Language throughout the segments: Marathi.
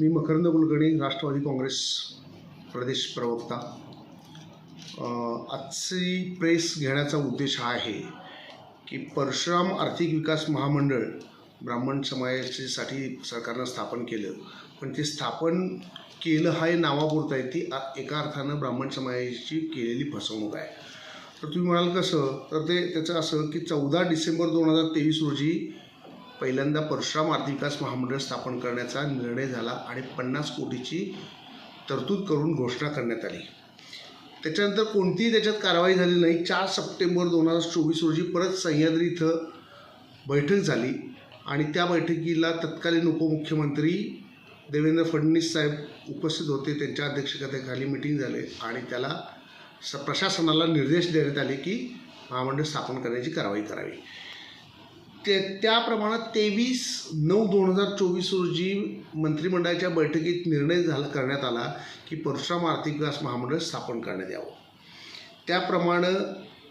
मी मकरंद कुलकर्णी राष्ट्रवादी काँग्रेस प्रदेश प्रवक्ता. आजची प्रेस घेण्याचा उद्देश हा आहे की परशुराम आर्थिक विकास महामंडळ ब्राह्मण समाजाच्यासाठी सरकारनं स्थापन केलं. पण ते स्थापन केलं हा हे नावापुरतं आहे. ती एका अर्थानं ब्राह्मण समाजाची केलेली फसवणूक आहे. तर तुम्ही म्हणाल कसं? तर ते त्याचं असं की चौदा डिसेंबर दोन हजार तेवीस रोजी पहिल्यांदा परशुराम आर्थिक विकास महामंडळ स्थापन करण्याचा निर्णय झाला आणि पन्नास कोटीची तरतूद करून घोषणा करण्यात आली. त्याच्यानंतर कोणतीही त्याच्यात कारवाई झाली नाही. चार सप्टेंबर दोन हजार चोवीस रोजी परत सह्याद्री इथं बैठक झाली आणि त्या बैठकीला तत्कालीन उपमुख्यमंत्री देवेंद्र फडणवीस साहेब उपस्थित होते. त्यांच्या अध्यक्षतेखाली मिटिंग झाले आणि त्याला स प्रशासनाला निर्देश देण्यात आले की महामंडळ स्थापन करण्याची कारवाई करावी. ते त्याप्रमाणे तेवीस नऊ दोन हजार चोवीस रोजी मंत्रिमंडळाच्या बैठकीत निर्णय झाला करण्यात आला की परशुराम आर्थिक विकास महामंडळ स्थापन करण्यात यावं. त्याप्रमाणे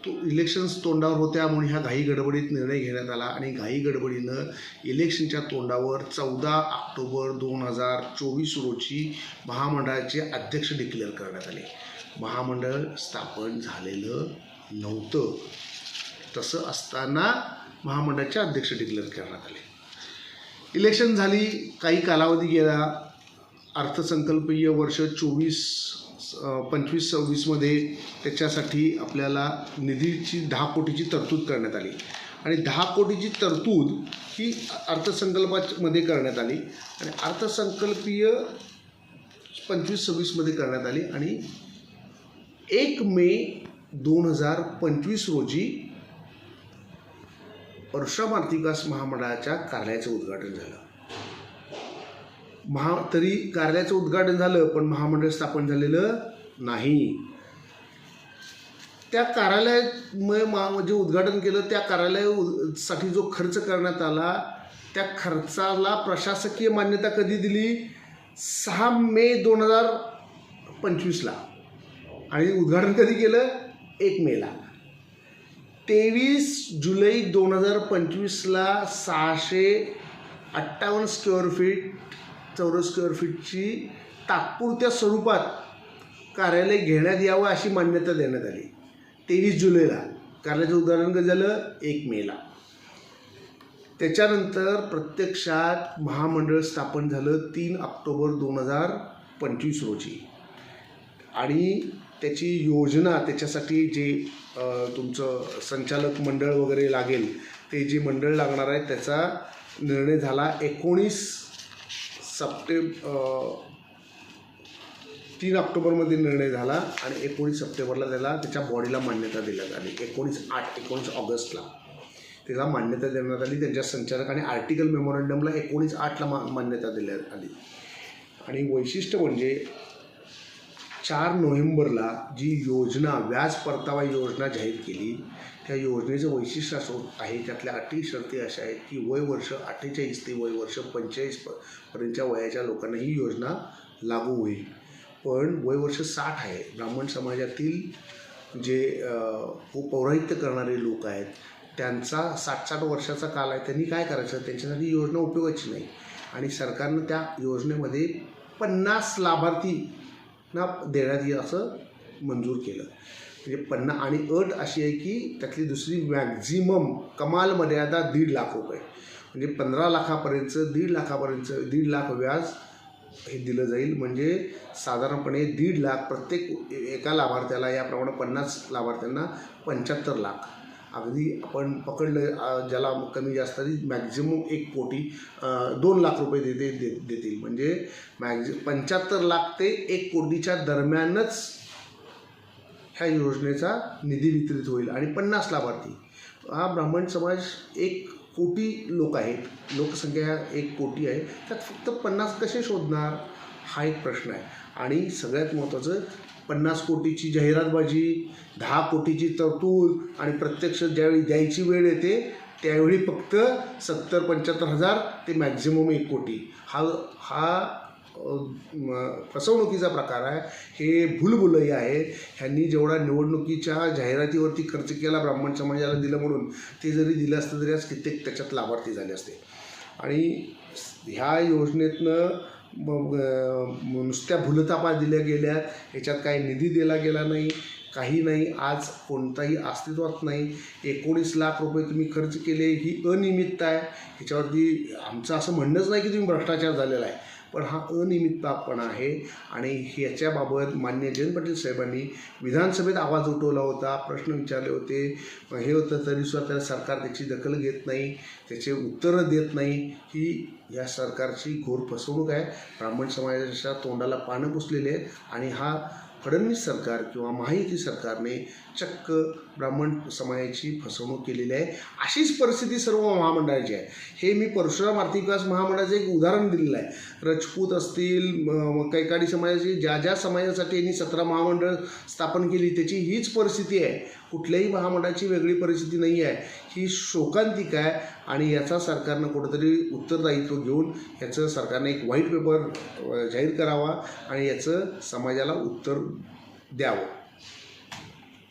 तो इलेक्शन्स तोंडावर होत्या म्हणून ह्या घाई गडबडीत निर्णय घेण्यात आला आणि घाई गडबडीनं इलेक्शनच्या तोंडावर चौदा ऑक्टोबर दोन हजार चोवीस रोजी महामंडळाचे अध्यक्ष डिक्लेअर करण्यात आले. महामंडळ स्थापन झालेलं नव्हतं. तसं असताना महामंडळाचे अध्यक्ष डिक्लेअर करण्यात आले. इलेक्शन झाली काही कालावधी गेला. अर्थसंकल्पीय वर्ष चोवीस पंचवीस सव्वीसमध्ये त्याच्यासाठी आपल्याला निधीची दहा कोटीची तरतूद करण्यात आली. आणि दहा कोटीची तरतूद ही अर्थसंकल्पामध्ये करण्यात आली. आणि अर्थसंकल्पीय पंचवीस सव्वीसमध्ये करण्यात आली. आणि एक मे दोन हजार पंचवीस रोजी परशुराम आर्थिक विकास महामंडळाच्या कार्यालयाचं उद्घाटन झालं. महा तरी कार्यालयाचं उद्घाटन झालं पण महामंडळ स्थापन झालेलं नाही. त्या कार्यालयामुळे महा जे उद्घाटन केलं त्या कार्यालयासाठी जो खर्च करण्यात आला त्या खर्चाला प्रशासकीय मान्यता कधी दिली? सहा मे दोन हजार पंचवीसला. आणि उद्घाटन कधी केलं? एक मेला. तेवीस जुलै दोन हजार पंचवीसला सहाशे अठ्ठावन्न स्क्वेअर फीट चौरस स्क्वेअर फीटची तात्पुरत्या स्वरूपात कार्यालय घेण्यात यावं अशी मान्यता देण्यात आली. तेवीस जुलैला. कार्यालयाचं उदाहरण झालं? एक मेला. त्याच्यानंतर प्रत्यक्षात महामंडळ स्थापन झालं तीन ऑक्टोबर दोन हजार पंचवीस रोजी. आणि त्याची योजना त्याच्यासाठी जे तुमचं संचालक मंडळ वगैरे लागेल ते जे मंडळ लागणार आहे त्याचा निर्णय झाला एकोणीस सप्टेंब तीन ऑक्टोबरमध्ये निर्णय झाला आणि एकोणीस सप्टेंबरला त्याला त्याच्या बॉडीला मान्यता देण्यात आली. एकोणीस आठ एकोणीस ऑगस्टला. त्याला मान्यता देण्यात आली त्यांच्या संचालक आणि आर्टिकल मेमोरंडमला एकोणीस आठला मा मान्यता देण्यात आली. आणि वैशिष्ट्य म्हणजे चार नोव्हेंबरला जी योजना व्याज परतावा योजना जाहीर केली त्या योजनेचं वैशिष्ट्य असं आहे त्यातल्या अटी शर्ती अशा आहेत की वय वर्ष अठ्ठेचाळीस ते वय वर्ष पंचेचाळीस प पर्यंतच्या वयाच्या लोकांना ही योजना लागू होईल. पण वय वर्ष साठ आहे. ब्राह्मण समाजातील जे पौराहित्य करणारे लोक आहेत त्यांचा साठ साठ वर्षाचा काल आहे त्यांनी काय करायचं? त्यांच्यासाठी योजना उपयोगाची नाही. आणि सरकारनं त्या योजनेमध्ये पन्नास लाभार्थी ना देण्यात येईल असं मंजूर केलं. म्हणजे पन्ना आणि अट अशी आहे की त्यातली दुसरी मॅक्झिमम कमाल मर्यादा दीड लाख रुपये. म्हणजे पंधरा लाखापर्यंत दीड लाखापर्यंत दीड लाख व्याज हे दिलं जाईल. म्हणजे साधारणपणे दीड लाख प्रत्येक एका लाभार्थ्याला याप्रमाणे पन्नास लाभार्थ्यांना पंच्याहत्तर लाख. अगदी आपण पकडलं ज्याला कमी जास्त मॅक्झिमम एक कोटी दोन लाख रुपये देते दे देतील. म्हणजे मॅक्झि पंच्याहत्तर लाख ते एक कोटीच्या दरम्यानच ह्या योजनेचा निधी वितरित होईल आणि पन्नास लाभार्थी. हा ब्राह्मण समाज एक कोटी लोक आहेत. लोकसंख्या एक कोटी आहे. त्यात फक्त पन्नास कसे शोधणार? हा एक प्रश्न आहे. आणि सगळ्यात महत्त्वाचं पन्नास कोटीची जाहिरातबाजी दहा कोटीची तरतूद आणि प्रत्यक्ष ज्यावेळी द्यायची वेळ येते त्यावेळी फक्त सत्तर पंच्याहत्तर हजार ते मॅक्झिमम एक कोटी. हा हा फसवणुकीचा प्रकार आहे. हे भूलभुलई आहे. ह्यांनी जेवढा निवडणुकीच्या जाहिरातीवरती खर्च केला ब्राह्मण समाजाला दिलं म्हणून ते जरी दिलं असतं तरी आज कित्येक त्याच्यात लाभार्थी झाले असते. आणि ह्या योजनेतनं नुसत्या भूलथापा दिल्या गेल्या याच्यात काही निधी दिला गेला नाही काही नाही आज कोणताही अस्तित्वात नाही. एकोणीस लाख रुपये तुम्ही खर्च केले ही अनियमितता आहे. ह्याच्यावरती आमचं असं म्हणणंच नाही की तुम्ही भ्रष्टाचार झालेला आहे. पण हा अनियमिततापणा आहे आणि ह्याच्याबाबत मान्य जयंत पाटील साहेबांनी विधानसभेत आवाज उठवला होता प्रश्न विचारले होते. हे होतं तरीसुद्धा त्याला सरकार त्याची दखल घेत नाही त्याचे उत्तरं देत नाही. ही या सरकारची घोर फसवणूक आहे. ब्राह्मण समाजाच्या तोंडाला पानं पुसलेली आहेत आणि हा फडणवीस सरकार किंवा महायुती सरकारने चक्क ब्राह्मण समाजाची फसवणूक केलेली आहे. अशीच परिस्थिती सर्व महामंडळाची आहे. हे मी परशुराम आर्थिक विकास महामंडळाचं एक उदाहरण दिलेलं आहे. रजपूत असतील कैकाडी समाजाची ज्या ज्या समाजासाठी यांनी सतरा महामंडळ स्थापन केली त्याची हीच परिस्थिती आहे. कुठल्याही महामंडळाची वेगळी परिस्थिती नाही आहे. ही शोकांतिक आहे आणि याचा सरकारनं कुठंतरी उत्तरदायित्व घेऊन याचं सरकारने एक व्हाईट पेपर जाहीर करावा आणि याचं समाजाला उत्तर द्यावं.